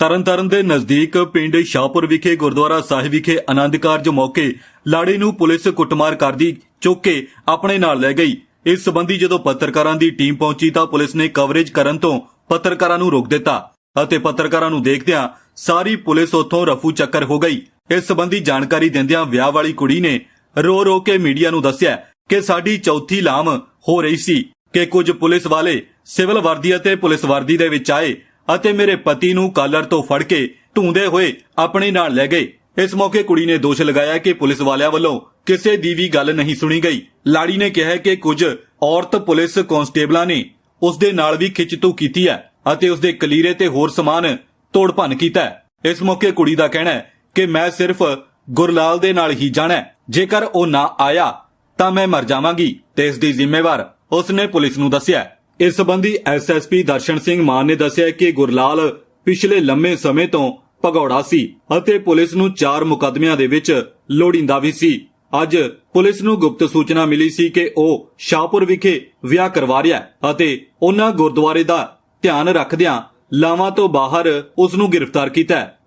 ਤਰਨਤਾਰਨ ਦੇ ਨਜ਼ਦੀਕ ਪਿੰਡ ਸ਼ਾਹਪੁਰ ਵਿਖੇ, ਗੁਰਦੁਆਰਾ ਸਾਹਿਬ ਵਿਖੇ ਆਨੰਦ ਕਾਰਜ ਮੌਕੇ ਲਾੜੀ ਨੂੰ ਪੁਲਿਸ ਕੁੱਟਮਾਰ ਕਰਦੀ ਚੁੱਕ ਕੇ ਆਪਣੇ ਨਾਲ ਲੈ ਗਈ। ਇਸ ਸੰਬੰਧੀ ਜਦੋਂ ਪੱਤਰਕਾਰਾਂ ਦੀ ਟੀਮ ਪਹੁੰਚੀ ਤਾਂ ਪੁਲਿਸ ਨੇ ਕਵਰੇਜ ਕਰਨ ਤੋਂ ਪੱਤਰਕਾਰਾਂ ਨੂੰ ਰੋਕ ਦਿੱਤਾ ਅਤੇ ਪੱਤਰਕਾਰਾਂ ਨੂੰ ਦੇਖਦਿਆਂ ਸਾਰੀ ਪੁਲਿਸ ਉੱਥੋਂ ਰਫੂ ਚੱਕਰ ਹੋ ਗਈ। ਇਸ ਸਬੰਧੀ ਜਾਣਕਾਰੀ ਦਿੰਦਿਆਂ ਵਿਆਹ ਵਾਲੀ ਕੁੜੀ ਨੇ ਰੋ ਰੋ ਕੇ ਮੀਡੀਆ ਨੂੰ ਦੱਸਿਆ ਕਿ ਸਾਡੀ ਚੌਥੀ ਲਾਮ ਹੋ ਰਹੀ ਸੀ ਕਿ ਕੁਝ ਪੁਲਿਸ ਵਾਲੇ ਸਿਵਲ ਵਰਦੀ ਅਤੇ ਪੁਲਿਸ ਵਰਦੀ ਦੇ ਵਿੱਚ ਆਏ ਅਤੇ ਮੇਰੇ ਪਤੀ ਨੂੰ ਕਾਲਰ ਤੋਂ ਫੜ ਕੇ ਢੂੰਦੇ ਹੋਏ ਆਪਣੇ ਨਾਲ ਲੈ ਗਏ। ਇਸ ਮੌਕੇ ਕੁੜੀ ਨੇ ਦੋਸ਼ ਲਗਾਇਆ ਕਿ ਪੁਲਿਸ ਵਾਲਿਆਂ ਵੱਲੋਂ ਕਿਸੇ ਦੀ ਵੀ ਗੱਲ ਨਹੀਂ ਸੁਣੀ ਗਈ। ਲਾੜੀ ਨੇ ਕਿਹਾ ਕਿ ਕੁਝ ਔਰਤ ਪੁਲਿਸ ਕਾਂਸਟੇਬਲਾਂ ਨੇ ਉਸ ਦੇ ਨਾਲ ਵੀ ਖਿੱਚਤੂ ਕੀਤੀ ਹੈ ਅਤੇ ਉਸ ਦੇ ਕਲੀਰੇ ਤੇ ਹੋਰ ਸਮਾਨ ਤੋੜ ਭੰਨ ਕੀਤਾ ਇਸ ਮੌਕੇ ਕੁੜੀ ਦਾ ਕਹਿਣਾ ਹੈ ਕਿ ਮੈਂ ਸਿਰਫ ਗੁਰਲਾਲ ਦੇ ਨਾਲ ਹੀ ਜਾਣਾ ਜੇਕਰ ਉਹ ਨਾ ਆਇਆ ਤਾਂ ਮੈਂ ਮਰ ਜਾਵਾਂਗੀ ਤੇ ਇਸ ਦੀ ਜ਼ਿੰਮੇਵਾਰ ਉਸ ਨੇ ਪੁਲਿਸ ਨੂੰ ਦੱਸਿਆ ਇਸ ਸੰਬੰਧੀ ਐਸਐਸਪੀ ਦਰਸ਼ਨ ਸਿੰਘ ਮਾਨ ਨੇ ਦੱਸਿਆ ਕਿ ਗੁਰਲਾਲ ਪਿਛਲੇ ਲੰਮੇ ਸਮੇਂ ਤੋਂ ਭਗੌੜਾ ਸੀ ਅਤੇ ਪੁਲਿਸ ਨੂੰ ਚਾਰ ਮੁਕੱਦਮਿਆਂ ਦੇ ਵਿੱਚ ਲੋੜੀਂਦਾ ਵੀ ਸੀ। ਅੱਜ ਪੁਲਿਸ ਨੂੰ ਗੁਪਤ ਸੂਚਨਾ ਮਿਲੀ ਸੀ ਕਿ ਉਹ ਸ਼ਾਹਪੁਰ ਵਿਖੇ ਵਿਆਹ ਕਰਵਾ ਰਿਹਾ ਅਤੇ ਉਹਨਾਂ ਗੁਰਦੁਆਰੇ ਦਾ ਧਿਆਨ ਰੱਖਦਿਆਂ ਲਾਵਾਂ ਤੋਂ ਬਾਹਰ ਉਸ ਨੂੰ ਗ੍ਰਿਫਤਾਰ ਕੀਤਾ ਹੈ।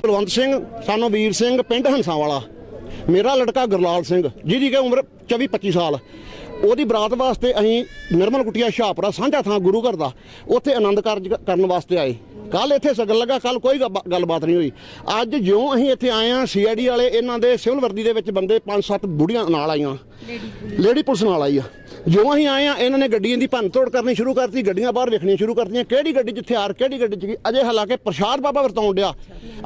ਕੁਲਵੰਤ ਸਿੰਘ, ਸਾਨੂੰ ਵੀਰ ਸਿੰਘ, ਪਿੰਡ ਹੰਸਾਂ ਵਾਲਾ ਮੇਰਾ ਲੜਕਾ ਗੁਰਲਾਲ ਸਿੰਘ, ਜਿਹਦੀ ਕਿ ਉਮਰ 24 25 ਸਾਲ। ਉਹਦੀ ਬਰਾਤ ਵਾਸਤੇ ਅਸੀਂ ਨਿਰਮਲ ਕੁਟੀਆ ਸ਼ਾਹਪੁਰਾ ਸਾਂਝਾ ਥਾਂ ਗੁਰੂ ਘਰ ਦਾ, ਉੱਥੇ ਆਨੰਦ ਕਾਰਜ ਕਰਨ ਵਾਸਤੇ ਆਏ। ਕੱਲ ਇੱਥੇ ਸਗਨ ਲੱਗਾ ਕੱਲ ਕੋਈ ਗੱਲਬਾਤ ਨਹੀਂ ਹੋਈ। ਅੱਜ ਜਿਉਂ ਅਸੀਂ ਇੱਥੇ ਆਏ ਆ ਸੀਆਈਡੀ ਵਾਲੇ ਇਹਨਾਂ ਦੇ ਸਿਵਲ ਵਰਦੀ ਦੇ ਵਿੱਚ ਬੰਦੇ 5-7 ਬੁੜੀਆਂ ਨਾਲ ਆਈਆਂ। ਲੇਡੀ ਪੁਲਿਸ ਨਾਲ ਆਈ ਆ। ਜਿਉਂ ਅਸੀਂ ਆਏ ਆ ਇਹਨਾਂ ਨੇ ਗੱਡੀਆਂ ਦੀ ਭੰਨ ਤੋੜ ਕਰਨੀ ਸ਼ੁਰੂ ਕਰਤੀ, ਗੱਡੀਆਂ ਬਾਹਰ ਵੇਖਣੀਆਂ ਸ਼ੁਰੂ ਕਰਤੀਆਂ, ਕਿਹੜੀ ਗੱਡੀ ਜਿੱਥੇ ਆਰ ਕਿਹੜੀ ਗੱਡੀ 'ਚ ਕੀ ਅਜੇ ਹਾਲਾਂਕਿ ਪ੍ਰਸ਼ਾਦ ਬਾਬਾ ਵਰਤਾਉਣ ਡਿਆ।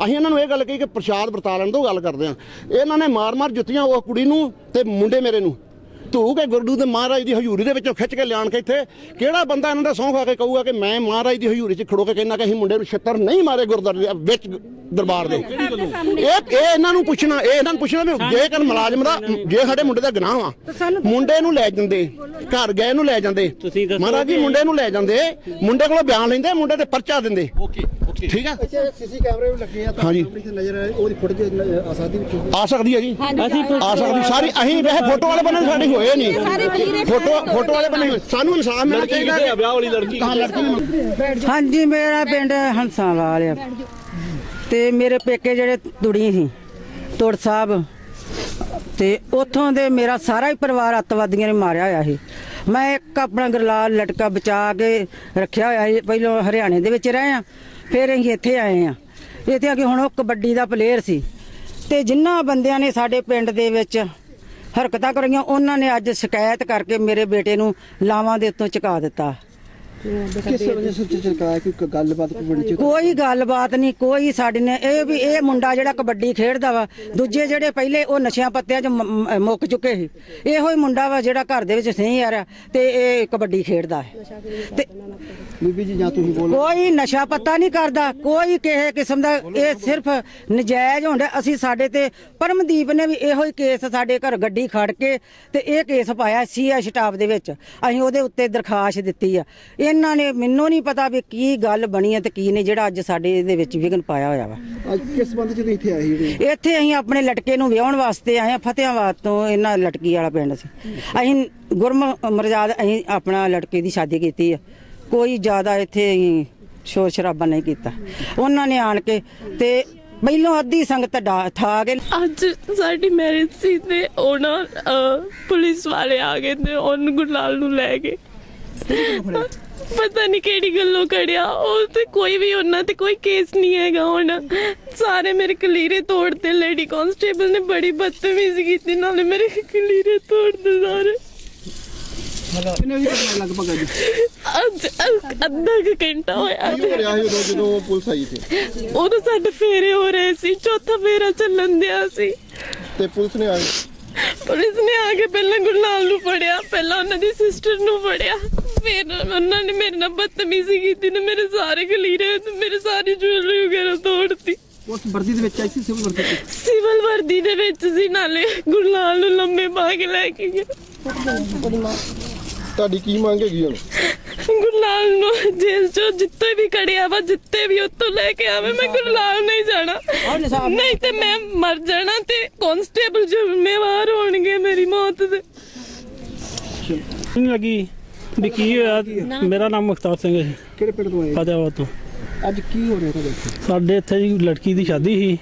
ਅਸੀਂ ਇਹਨਾਂ ਨੂੰ ਇਹ ਗੱਲ ਕਹੀ ਕਿ ਪ੍ਰਸ਼ਾਦ ਵਰਤਾ ਲੈਣ ਤੋਂ ਗੱਲ ਕਰਦੇ ਆ ਇਹਨਾਂ ਨੇ ਮਾਰ-ਮਾਰ ਜੁੱਤੀਆਂ, ਉਹ ਕੁੜੀ ਨੂੰ ਤੇ ਮੁੰਡੇ ਮੇਰੇ ਨੂੰ। ਧੂ ਕੇ ਗੁਰਦੂ ਦੇ ਮਹਾਰਾਜ ਦੀ ਹਜ਼ੂਰੀ ਦੇ ਵਿੱਚੋਂ ਖਿੱਚ ਕੇ ਲਿਆਣ ਕੇ ਇੱਥੇ ਕਿਹੜਾ ਬੰਦਾ ਇਹਨਾਂ ਦਾ ਸਹੁੰ ਖਾ ਕੇ ਕਹੂਗਾ ਕਿ ਮੈਂ ਮਹਾਰਾਜ ਦੀ ਹਜ਼ੂਰੀ 'ਚ ਖੜੋ ਕੇ ਕਹਿੰਦਾ ਕਿ ਅਸੀਂ ਮੁੰਡੇ ਨੂੰ ਛੱਤਰ ਨਹੀਂ ਮਾਰੇ ਗੁਰਦੁਆਰੇ ਦੇ ਵਿੱਚ ਦਰਬਾਰ ਦੇ। ਇਹ ਇਹ ਇਹਨਾਂ ਨੂੰ ਪੁੱਛਣਾ ਇਹ ਇਹਨਾਂ ਨੂੰ ਪੁੱਛਣਾ ਵੀ ਜੇ ਕਰ ਮੁਲਾਜ਼ਮ ਦਾ ਜੇ ਸਾਡੇ ਮੁੰਡੇ ਦਾ ਗੁਨਾਹ ਆ ਮੁੰਡੇ ਨੂੰ ਲੈ ਜਾਂਦੇ ਘਰ ਗਏ ਨੂੰ ਲੈ ਜਾਂਦੇ ਮਹਾਰਾਜ ਜੀ ਮੁੰਡੇ ਨੂੰ ਲੈ ਜਾਂਦੇ ਮੁੰਡੇ ਕੋਲੋਂ ਬਿਆਨ ਲੈਂਦੇ ਮੁੰਡੇ ਤੇ ਪਰਚਾ ਦਿੰਦੇ। ਓਕੇ ਠੀਕ ਆ? ਸੀਸੀ ਕੈਮਰੇ ਵੀ ਲੱਗੇ ਆ ਤਾਂ ਨਜ਼ਰ ਆਏ ਉਹਦੀ ਫੁਟੇਜ ਆ ਸਕਦੀ ਵਿੱਚੋਂ ਆ ਸਕਦੀ ਹੈ ਜੀ। ਅਸੀਂ ਆ ਸਕਦੀ ਸਾਰੀ ਅਸੀਂ ਵੈਸੇ ਫੋਟੋ ਵਾਲੇ ਬੰਨੇ ਸਾਡੀ ਹੋਏ ਨਹੀਂ ਫੋਟੋ ਫੋਟੋ ਵਾਲੇ ਹੋਏ। ਸਾਨੂੰ ਇਨਸਾਫ ਮਿਲਣਾ ਚਾਹੀਦਾ ਆ? ਵਿਆਹ ਵਾਲੀ ਲੜਕੀ ਹਾਂਜੀ ਮੇਰਾ ਪਿੰਡ ਹੰਸਾਂ ਵਾਲ ਆ। ਤੇ ਮੇਰੇ ਪੇਕੇ ਜਿਹੜੇ ਤੁੜੀ ਸੀ ਤੁੜ ਸਾਹਿਬ ਤੇ ਉੱਥੋਂ ਦੇ ਮੇਰਾ ਸਾਰਾ ਹੀ ਪਰਿਵਾਰ ਅੱਤਵਾਦੀਆਂ ਨੇ ਮਾਰਿਆ ਹੋਇਆ ਸੀ। ਮੈਂ ਇੱਕ ਆਪਣਾ ਗਰਲਾਲ ਲਟਕਾ ਬਚਾ ਕੇ ਰੱਖਿਆ ਹੋਇਆ ਸੀ। ਪਹਿਲਾਂ ਹਰਿਆਣੇ ਦੇ ਵਿੱਚ ਰਹੇ ਆ ਫਿਰ ਅਸੀਂ ਇੱਥੇ ਆਏ ਆ। ਇੱਥੇ ਆ ਕੇ ਹੁਣ ਉਹ ਕਬੱਡੀ ਦਾ ਪਲੇਅਰ ਸੀ। ਤੇ ਜਿਨ੍ਹਾਂ ਬੰਦਿਆਂ ਨੇ ਸਾਡੇ ਪਿੰਡ ਦੇ ਵਿੱਚ ਹਰਕਤਾਂ ਕਰੀਆਂ ਉਹਨਾਂ ਨੇ ਅੱਜ ਸ਼ਿਕਾਇਤ ਕਰਕੇ ਮੇਰੇ ਬੇਟੇ ਨੂੰ ਲਾਵਾਂ ਦੇ ਉੱਤੋਂ ਚੁਕਾ ਦਿੱਤਾ। ਕਿਸ ਵਜ੍ਹਾ ਸੇ ਕੋਈ ਗੱਲਬਾਤ ਕੋਈ ਬਣੀ ਚ? ਕੋਈ ਗੱਲਬਾਤ ਨਹੀਂ ਕੋਈ ਸਾਡੇ ਨੇ ਇਹ ਵੀ ਇਹ ਮੁੰਡਾ ਜਿਹੜਾ ਕਬੱਡੀ ਖੇਡਦਾ ਵਾ ਦੂਜੇ ਜਿਹੜੇ ਪਹਿਲੇ ਉਹ ਨਸ਼ਿਆਂ ਪੱਤਿਆਂ 'ਚ ਮ- ਮ- ਮੁੱਕ ਚੁੱਕੇ ਸੀ। ਇਹੋ ਹੀ ਮੁੰਡਾ ਵਾ ਜਿਹੜਾ ਘਰ ਦੇ ਵਿੱਚ ਨਹੀਂ ਆ ਰਿਹਾ ਤੇ ਇਹ ਕਬੱਡੀ ਖੇਡਦਾ ਹੈ। ਤੇ ਬੀਬੀ ਜੀ ਜਾਂ ਤੁਸੀਂ ਬੋਲੋ। ਕੋਈ ਨਸ਼ਾ ਪੱਤਾ ਨਹੀਂ ਕਰਦਾ ਕੋਈ ਕਿਸੇ ਕਿਸਮ ਦਾ ਇਹ ਸਿਰਫ ਨਜਾਇਜ਼ ਹੁੰਦਾ ਅਸੀਂ ਸਾਡੇ ਤੇ ਪਰਮਦੀਪ ਨੇ ਵੀ ਇਹੋ ਹੀ ਕੇਸ ਸਾਡੇ ਘਰ ਗੱਡੀ ਖੜ ਕੇ ਤੇ ਇਹ ਕੇਸ ਪਾਇਆ ਸੀਆ ਸਟਾਫ ਦੇ ਵਿੱਚ। ਅਸੀਂ ਉਹਦੇ ਉੱਤੇ ਦਰਖਾਸਤ ਦਿੱਤੀ ਆ। ਇਹਨਾਂ ਨੇ ਮੈਨੂੰ ਨਹੀਂ ਪਤਾ ਵੀ ਕੀ ਗੱਲ ਬਣੀ ਹੈ ਤੇ ਕੀ ਨਹੀਂ ਜਿਹੜਾ ਅੱਜ ਸਾਡੇ ਇਹਦੇ ਵਿੱਚ ਵਿਘਨ ਪਾਇਆ ਹੋਇਆ ਵਾ। ਅੱਜ ਕਿਸ ਸੰਬੰਧ ਚ ਤੁਸੀਂ ਇੱਥੇ ਆਏ ਜਿਹੜੇ ਇੱਥੇ ਅਸੀਂ ਆਪਣੇ ਲਟਕੇ ਨੂੰ ਵਿਆਹਣ ਵਾਸਤੇ ਆਏ ਆ ਫਤਿਆਬਾਦ ਤੋਂ ਇਹਨਾਂ ਲਟਕੀ ਵਾਲਾ ਪਿੰਡ ਸੀ। ਅਸੀਂ ਗੁਰਮ ਮਰਜ਼ਾਦ ਅਸੀਂ ਆਪਣਾ ਲਟਕੇ ਦੀ ਸ਼ਾਦੀ ਕੀਤੀ ਆ। ਕੋਈ ਜ਼ਿਆਦਾ ਇੱਥੇ ਅਸੀਂ ਸ਼ੋਰ ਸ਼ਰਾਬਾ ਨਹੀਂ ਕੀਤਾ। ਉਹਨਾਂ ਨੇ ਆਣ ਕੇ ਤੇ ਪਹਿਲੋਂ ਅੱਧੀ ਸੰਗਤ ਡਾ- ਠਾ ਕੇ ਅੱਜ ਸਾਡੀ ਮੈਰਿਜ ਸੀ ਤੇ ਉਹਨਾਂ ਪੁਲਿਸ ਵਾਲੇ ਆ ਗਏ ਤੇ ਉਹਨੂੰ ਗੁਰਲਾਲ ਨੂੰ ਲੈ ਗਏ। ਪਤਾ ਨਹੀਂ ਕਿਹੜੀ ਗੱਲੋਂ ਕੜਿਆ। ਉਹ ਤੇ ਕੋਈ ਵੀ ਉਹਨਾਂ ਤੇ ਕੋਈ ਕੇਸ ਨਹੀਂ ਹੈਗਾ ਹੁਣ। ਸਾਰੇ ਮੇਰੇ ਕਲੀਰੇ ਤੋੜਦੇ ਲੇਡੀ ਕਾਂਸਟੇਬਲ ਨੇ ਬੜੀ ਬਦਤਮੀਜ਼ੀ ਕੀਤੀ ਨਾਲੇ ਮੇਰੇ ਕਲੀਰੇ ਤੋੜਦੇ ਸਾਰੇ। ਕਿੰਨੇ ਵਜੇ ਘਟਨਾ ਲਗਭਗ ਅੱਜ ਅੱਜ ਅ- ਅੱਧਾ ਕੁ ਘੰਟਾ ਹੋਇਆ ਕੀ ਹੋ ਰਿਹਾ ਸੀ ਉਦੋਂ ਜਦੋਂ ਪੁਲਿਸ ਆਈ ਸੀ? ਉਦੋਂ ਸਾਡੇ ਫੇਰੇ ਹੋ ਰਹੇ ਸੀ ਚੌਥਾ ਫੇਰਾ ਚੱਲਣ ਦਿਆ ਸੀ। ਤੇ ਪੁਲਿਸ ਨੇ ਆ ਪੁਲਿਸ ਨੇ ਆ ਕੇ ਪਹਿਲਾਂ ਗੁਰਨਾਲ ਨੂੰ ਫੜਿਆ ਪਹਿਲਾਂ ਉਹਨਾਂ ਦੀ ਸਿਸਟਰ ਨੂੰ ਫੜਿਆ। ਫਿਰ ਉਹਨਾਂ ਨੇ ਮੇਰੇ ਨਾਲ ਬਦਤਮੀਜ਼ੀ ਕੀਤੀ ਤੇ ਮੇਰੇ ਸਾਰੇ ਗਲੀਰੇ ਤੇ ਮੇਰੇ ਸਾਰੀ ਜੁਐਲਰੀ ਵਗੈਰਾ ਤੋੜਤੀ। ਉਸ ਵਰਦੀ ਦੇ ਵਿੱਚ ਆਈ ਸੀ ਸਿਵਲ ਵਰਦੀ। ਸਿਵਲ ਵਰਦੀ ਦੇ ਵਿੱਚ ਸੀ ਨਾਲੇ ਗੁਰਨਾਲ ਨੂੰ ਲੰਮੇ ਪਾ ਕੇ ਲੈ ਕੇ ਗਏ। ਤੁਹਾਡੀ ਕੀ ਮੰਗ ਹੈਗੀ ਹੁਣ? ਗੁਰਨਾਲ ਨੂੰ ਜੇਲ੍ਹ ਚੋਂ ਜਿੱਤੇ ਵੀ ਕੜਿਆ ਵਾ ਜਿੱਤੇ ਵੀ ਉੱਥੋਂ ਲੈ ਕੇ ਆਵੇ ਮੈਂ ਗੁਰਨਾਲ ਨਹੀਂ ਜਾਣਾ। ਨਹੀਂ ਤੇ ਮੈਂ ਮਰ ਜਾਣਾ ਤੇ ਕਾਂਸਟੇਬਲ ਜ਼ਿੰਮੇਵਾਰ ਹੋਣਗੇ ਮੇਰੀ ਮੌਤ ਦੇ। ਨਹੀਂ ਲੱਗੀ? ਵੀ ਕੀ ਹੋਇਆ? ਮੇਰਾ ਨਾਮ ਮੁਖਤਾਰ ਸਿੰਘ ਹੈ ਕਿਹੜੇ ਪਿੰਡ ਤੋਂ ਆਏ? ਫਤਿਆਬਾਦ ਤੋਂ। ਅੱਜ ਕੀ ਹੋ ਰਿਹਾ ਤੁਹਾਡੇ ਇੱਥੇ? ਸਾਡੇ ਇੱਥੇ ਜੀ ਲੜਕੀ ਦੀ ਸ਼ਾਦੀ ਸੀ।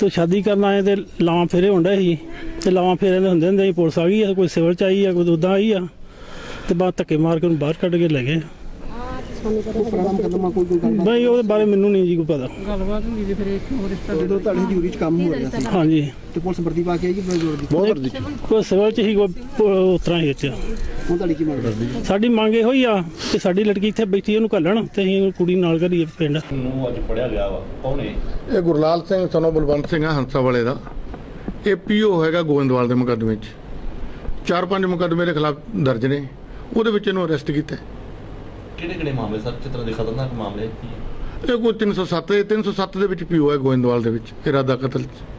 ਤੇ ਸ਼ਾਦੀ ਕਰਨ ਆਏ ਤੇ ਲਾਵਾਂ ਫੇਰੇ ਹੁੰਦਾ ਸੀ। ਤੇ ਲਾਵਾਂ ਫੇਰੇ ਦੇ ਹੁੰਦੇ ਹੁੰਦੇ ਹੀ ਪੁਲਿਸ ਆ ਗਈ ਆ ਕੋਈ ਸਿਵਲ ਚ ਆਈ ਆ ਕੋਈ ਉਦਾਂ ਆਈ ਆ। ਤੇ ਬਾਅਦ ਧੱਕੇ ਮਾਰ ਕੇ ਉਹਨੂੰ ਬਾਹਰ ਕੱਢ ਕੇ ਲੈ ਗਏ। ਕੋਈ ਪੁਰਾਣਾ ਮੁਕੱਦਮਾ ਕੋਈ ਕੋਈ ਗੱਲ ਨਹੀਂ ਉਹਦੇ ਬਾਰੇ ਮੈਨੂੰ ਨਹੀਂ ਜੀ ਕੋਈ ਪਤਾ। ਜਦੋਂ ਤੁਹਾਡੇ ਜੂਰੀ ਚ ਕੰਮ ਹੋ ਰਿਹਾ ਸੀ। ਹਾਂਜੀ। ਤੇ ਪੁਲਿਸ ਵਰਦੀ ਪਾ ਕੇ ਆਈ ਕਿ ਬਜ਼ੁਰਗ ਦੀ ਬਹੁਤ ਵਰਦੀ ਕੋਈ ਸਿਵਲ ਚ ਹੀ ਕੋਈ ਉਤਰਾ ਹੀ ਚ ਹੁਣ ਤੁਹਾਡੀ ਕੀ ਮੰਗ ਹੈ ਸਾਡੀ ਮੰਗ ਇਹੋ ਹੀ ਆ ਕਿ ਸਾਡੀ ਲੜਕੀ ਇੱਥੇ ਬੈਠੀ ਉਹਨੂੰ ਘੱਲਣ ਤੇ ਅਸੀਂ ਕੁੜੀ ਨਾਲ ਕਰੀਏ ਪਿੰਡ। ਨੂੰ ਅੱਜ ਫੜਿਆ ਗਿਆ ਵਾ। ਕੌਣ ਇਹ? ਗੁਰਲਾਲ ਸਿੰਘ ਸਨੋ ਬਲਵੰਤ ਸਿੰਘ ਆ ਹੰਸਾ ਵਾਲੇ ਦਾ। ਇਹ ਪੀਓ ਹੈਗਾ ਗੋਇੰਦਵਾਲ ਦੇ ਮੁਕੱਦਮੇ 'ਚ। ਚਾਰ ਪੰਜ ਮੁਕੱਦਮੇ ਦੇ ਖਿਲਾਫ ਦਰਜ ਨੇ। ਉਹਦੇ ਵਿੱਚ ਇਹਨੂੰ ਅਰੈਸਟ ਕੀਤਾ। ਹੈ। ਕਿਹੜੇ ਕਿਹੜੇ ਮਾਮਲੇ? ਸਰ ਚਿੱਤਰ ਦੇ ਖਤਰਨਾਕ ਮਾਮਲੇ ਕੀ ਹੈ? ਇਹ ਕੋਈ 307 ਹੈ 307 ਦੇ ਵਿੱਚ ਪੀਓ ਹੈ ਗੋਇੰਦਵਾਲ ਦੇ ਵਿੱਚ ਇਰਾਦਾ ਕਤਲ 'ਚ।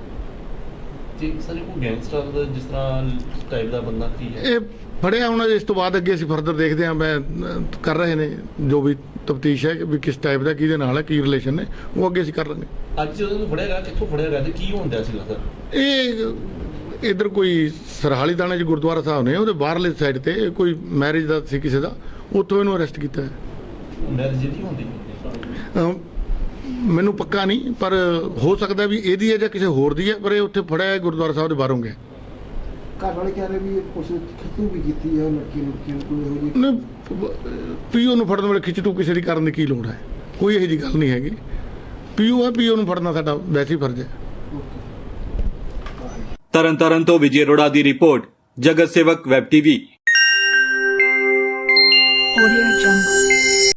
ਜੀ ਸਰ ਇਹ ਕੋਈ ਗੈਂਗਸਟਰ ਦਾ ਜਿਸ ਤਰ੍ਹਾਂ ਟਾਈਪ ਦਾ ਬੰਦਾ ਕੀ ਹੈ? ਇਹ ਫੜਿਆ ਹੁਣ ਇਸ ਤੋਂ ਬਾਅਦ ਅੱਗੇ ਅਸੀਂ ਫਰਦਰ ਦੇਖਦੇ ਹਾਂ ਮੈਂ ਅਹ, ਕਰ ਰਹੇ ਨੇ ਜੋ ਵੀ ਤਫਤੀਸ਼ ਹੈ ਵੀ ਕਿਸ ਟਾਈਪ ਦਾ ਕਿਹਦੇ ਨਾਲ ਹੈ ਕੀ ਰਿਲੇਸ਼ਨ ਨੇ ਉਹ ਅੱਗੇ ਅਸੀਂ ਕਰ ਲਾਂਗੇ। ਅੱਜ ਜਦੋਂ ਉਹਨੂੰ ਫੜਿਆ ਗਿਆ ਕਿੱਥੋਂ ਫੜਿਆ ਗਿਆ ਤੇ ਕੀ ਹੁੰਦਾ ਸੀ ਸਰ? ਇਹ ਇਧਰ ਕੋਈ ਸਰਹਾਲੀ ਦਾਣੇ 'ਚ ਗੁਰਦੁਆਰਾ ਸਾਹਿਬ ਨੇ ਉਹਦੇ ਬਾਹਰਲੇ ਸਾਈਡ ਤੇ ਕੋਈ ਮੈਰਿਜ ਦਾ ਸੀ ਕਿਸੇ ਦਾ। ਉੱਥੋਂ ਇਹਨੂੰ ਅਰੈਸਟ ਕੀਤਾ ਹੈ। ਹੁੰਦੀ ਅਮ ਮੈਨੂੰ ਪੱਕਾ ਨਹੀਂ ਪਰ ਹੋ ਸਕਦਾ ਵੀ ਇਹਦੀ ਹੈ ਜਾਂ ਕਿਸੇ ਹੋਰ ਦੀ ਹੈ ਪਰ ਇਹ ਉੱਥੇ ਫੜਿਆ ਹੈ ਗੁਰਦੁਆਰਾ ਸਾਹਿਬ ਦੇ ਬਾਹਰੋਂ ਗਿਆ। ਘਰ ਵਾਲੇ ਕਹਿ ਰਹੇ ਵੀ ਕੀਤੀ ਹੈ ਲੜਕੀ ਕੋਈ ਇਹੋ ਜਿਹੀ ਪੀਓ ਨੂੰ ਫੜਨ ਵੇਲੇ ਖਿੱਚ ਤੂੰ ਕਿਸੇ ਦੀ ਕਰਨ ਦੀ ਕੀ ਲੋੜ ਹੈ? ਕੋਈ ਇਹੋ ਜੀ ਗੱਲ ਨਹੀਂ ਹੈਗੀ। ਪੀਓ ਹੈ ਪੀਓ ਨੂੰ ਫੜਨਾ ਸਾਡਾ ਵੈਸੇ ਹੀ ਫਰਜ਼ ਹੈ। ਤਰਨਤਾਰਨ ਤੋਂ ਵਿਜੇ ਅਰੋੜਾ ਦੀ ਰਿਪੋਰਟ ਜਗਤ ਸੇਵਕ ਵੈਬ ਟੀਵੀ।